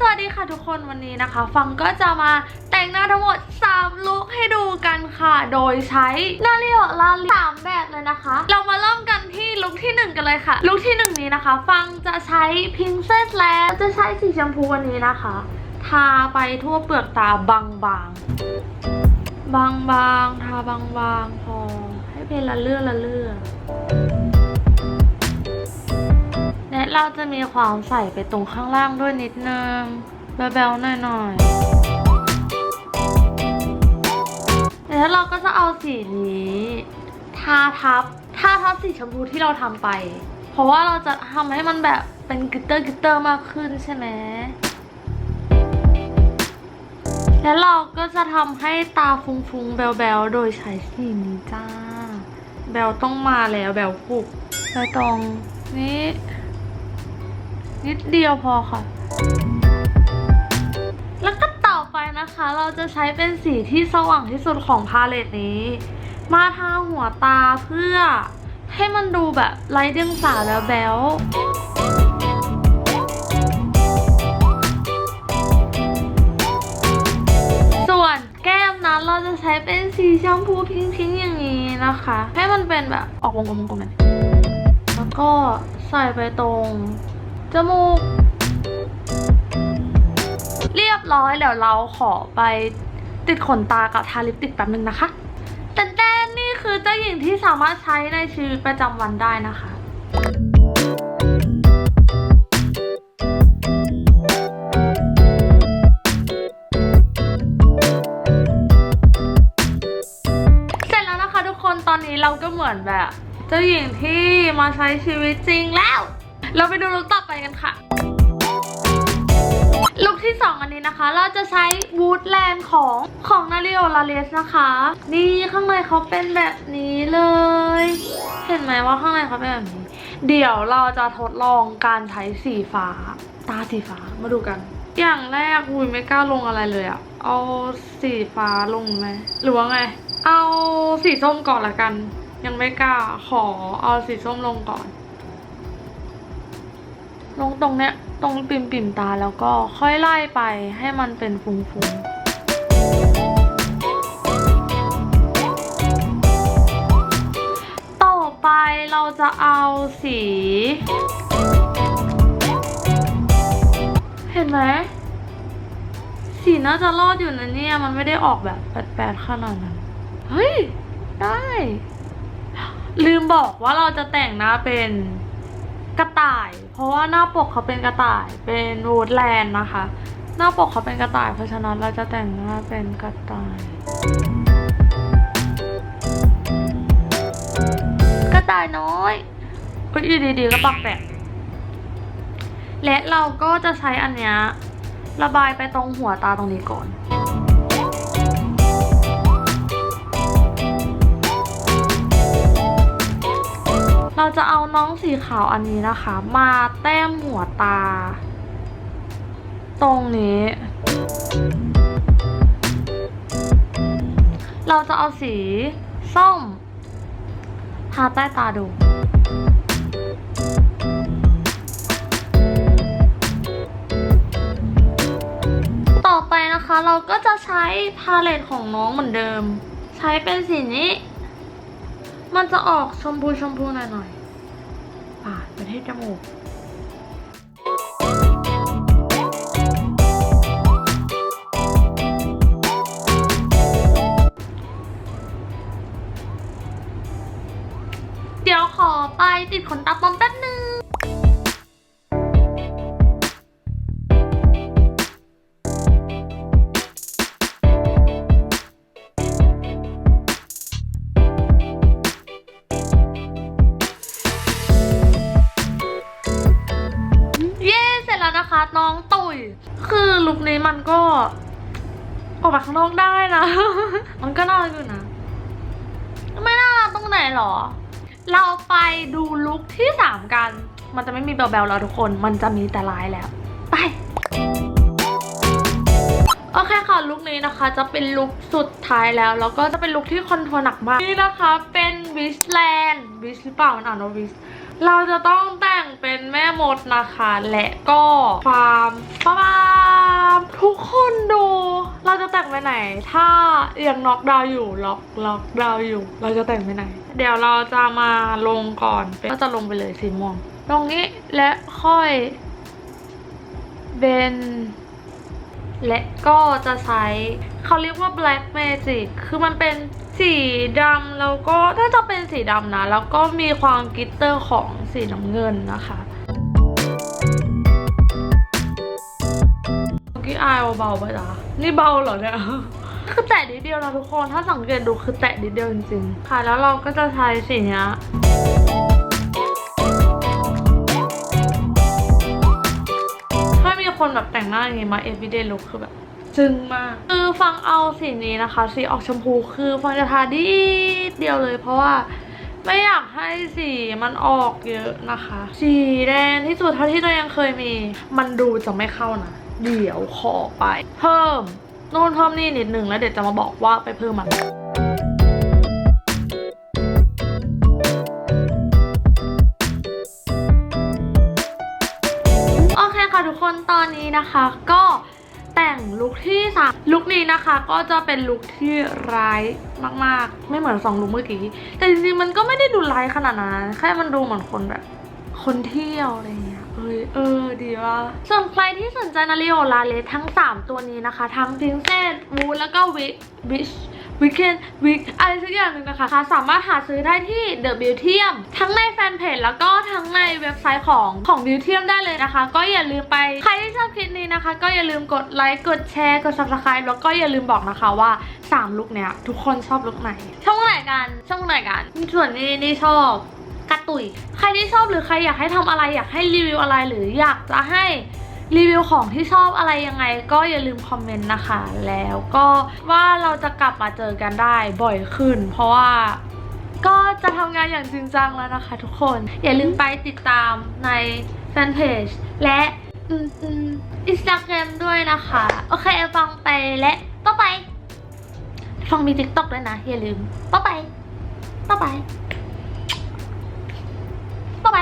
สวัสดีค่ะทุกคนวันนี้นะคะ ฟังก็จะมาแต่งหน้าทั้งหมด 3 ลุคให้ดูกันค่ะ โดยใช้นาเรียวลาลิสามแบบเลยนะคะ เรามาเริ่มกันที่ลุคที่ 1 กันเลยค่ะ ลุคที่ 1 นี้นะคะ ฟังจะใช้พิงเซสแล้วจะใช้สีชมพูวันนี้นะคะ ทาไปทั่วเปลือกตาบางๆ บางๆ ทาบางๆ พอให้เป็นละเลื่อละเลื่อ เราจะมีความใส่ไปตรงข้างล่างด้วยนิดนึงแบลๆหน่อยๆแล้วเราก็จะเอาสีนี้ทาทับทาทับสีชมพูที่เราทำไป เพราะว่าเราจะทำให้มันแบบเป็นกิตเตอร์กิตเตอร์มากขึ้นใช่ไหมแล้วเราก็จะทำให้ตาฟุ้งๆแบลๆโดยใช้สีนี้จ้า แบลต้องมาแล้วแบลปุกไปตรงนี้ นิดเดียวพอค่ะ แล้วก็ต่อไปนะคะ เราจะใช้เป็นสีที่สว่างที่สุดของพาเลตนี้ มาทาหัวตาเพื่อให้มันดูแบบไร้เดียงสาแล้วแบ๊วส่วนแก้มนั้นเราจะใช้เป็นสีชมพูพิงค์ๆอย่างนี้นะคะ ให้มันเป็นแบบออกวงกลมๆหน่อยแล้วก็ใส่ไปตรง จมูก เรียบร้อยเดี๋ยวเราขอไปติดขนตากับทาลิปติกแป๊บนึงนะคะแต่แต่นี่คือเจ้าหญิงที่สามารถใช้ในชีวิตประจำวันได้นะคะเสร็จแล้วนะคะทุกคนตอนนี้เราก็เหมือนแบบ เจ้าหญิงที่มาใช้ชีวิตจริงแล้ว เราไปดูลุคต่อไปกันค่ะลุคที่ 2 อันนี้นะคะ เราจะใช้วูดแลนด์ของของนาริโอลาเลสนะคะ นี่ข้างในเขาเป็นแบบนี้เลย เห็นไหมว่าข้างในเขาเป็นแบบนี้ เดี๋ยวเราจะทดลองการใช้สีฟ้า ตาสีฟ้ามาดูกัน อย่างแรกวุยไม่กล้าลงอะไรเลยอะเอาสีฟ้าลงไหมหรือว่าไง เอาสีส้มก่อนละกัน ยังไม่กล้าขอเอาสีส้มลงก่อน ลงตรงเนี้ยตรงปิ่มปิ่มตาแล้วก็ค่อยไล่ไปให้มันเป็นฟุ้งๆต่อไปเราจะเอาสี เห็นไหมสีน่าจะรอดอยู่นะเนี่ย มันไม่ได้ออกแบบแปดๆขนาดนั้น เฮ้ย ได้ ลืมบอกว่าเราจะแต่งหน้าเป็น กระต่าย เพราะว่าหน้าปกเขาเป็นกระต่ายเป็นวูดแลนด์นะคะ หน้าปกเขาเป็นกระต่าย เพราะฉะนั้นเราจะแต่งหน้าเป็นกระต่าย กระต่ายน้อยก็อยู่ดีๆก็ปักแปะและเราก็จะใช้อันเนี้ยระบายไปตรงหัวตาตรงนี้ก่อน เราจะเอาน้องสีขาวอันนี้นะคะ มาแต้มหัวตา ตรงนี้ เราจะเอาสีส้มทาใต้ตาดูต่อไปนะคะเราก็จะใช้พาเลตของน้องเหมือนเดิม ใช้เป็นสีนี้ มันจะออกชมพูชมพูหน่อยๆปาดไปที่จมูก นะคะน้องตุ๋ยคือลุคนี้มันก็ออกไปข้างนอกได้นะ มันก็น่ารักอยู่นะ ไม่น่ารักตรงไหนหรอ เราไปดูลุคที่สามกัน มันจะไม่มีแบลๆแล้วทุกคน มันจะมีแต่ลายแล้ว ไป โอเคค่ะลุคนี้นะคะจะเป็นลุคสุดท้ายแล้ว แล้วก็จะเป็นลุคที่คอนทัวร์หนักมาก นี่นะคะเป็นวิสแลนด์วิสหรือเปล่ามันอ่านว่าวิส เราจะต้องแต่งเป็นแม่มดนะคะ และก็ฟาร์มปาบทุกคนดู เราจะแต่งไปไหน ถ้ายังน็อกดาวอยู่ล็อกล็อกดาวอยู่ เราจะแต่งไปไหน เดี๋ยวเราจะมาลงก่อนก็จะลงไปเลยสีม่วงตรงนี้และค่อยเบนและก็จะใช้เขาเรียกว่า black magic คือมันเป็น สีดำแล้วก็ถ้าจะเป็นสีดำนะ แล้วก็มีความกิตเตอร์ของสีน้ำเงินนะคะเมื่อกี้อายเบาๆไปจ้ะนี่เบาเหรอเนี่ยคือแตะนิดเดียวนะทุกคน ถ้าสังเกตดูคือแตะนิดเดียวจริงๆ ค่ะ แล้วเราก็จะใช้สีเนี้ แบบแต่งหน้าอย่างงี้มา everyday look คือแบบจึ้งมากคือฟังเอาสีนี้นะคะ สีออกชมพูคือฟังจะทาดีเดียวเลย เพราะว่าไม่อยากให้สีมันออกเยอะนะคะ สีแดงที่สุดเท่าที่ตัวเองเคยมี มันดูจะไม่เข้านะเดี๋ยวขอไป เพิ่มโน่นเพิ่มนี่นิดนึงแล้วเดี๋ยวจะมาบอกว่าไปเพิ่มมัน คนตอนนี้นะคะก็แต่งลุคที่สามลุคนี้นะคะก็จะเป็นลุคที่ร้ายมากๆ ไม่เหมือนสองลุคเมื่อกี้ แต่จริงๆมันก็ไม่ได้ดูร้ายขนาดนั้นแค่มันดูเหมือนคนแบบ คนเที่ยวอะไรเงี้ยเอ้ยเออดีว่าส่วนใครที่สนใจนาริโอลาเลทั้ง 3 ตัวนี้นะคะ ทั้งพิงเซนวูแล้วก็วิวิช วิกเคนวิกอะไรสักอย่างหนึ่งนะคะ สามารถหาซื้อได้ที่เดอะบิวเทียมทั้งในแฟนเพจแล้วก็ทั้งในเว็บไซต์ของของบิวเทียมได้เลยนะคะ ก็อย่าลืมไป ใครที่ชอบคลิปนี้นะคะ ก็อย่าลืมกดไลค์ กดแชร์ กด subscribe แล้วก็อย่าลืมบอกนะคะว่า 3 ลุคเนี้ยทุกคนชอบลุคไหน ช่องไหนกัน ช่องไหนกัน ส่วนนี้นี่ชอบกระตุย ใครที่ชอบหรือใครอยากให้ทำอะไรอยากให้รีวิวอะไรหรืออยากจะให้ รีวิวของที่ชอบอะไรยังไงก็อย่าลืมคอมเมนต์นะคะ แล้วก็ว่าเราจะกลับมาเจอกันได้บ่อยขึ้น เพราะว่าก็จะทำงานอย่างจริงจังแล้วนะคะทุกคน อย่าลืมไปติดตามในแฟนเพจและอินสตาแกรมด้วยนะคะ โอเคฟังไปและต่อไป ฟังมีติ๊กต็อกด้วยนะ อย่าลืมต่อไปต่อไปต่อไป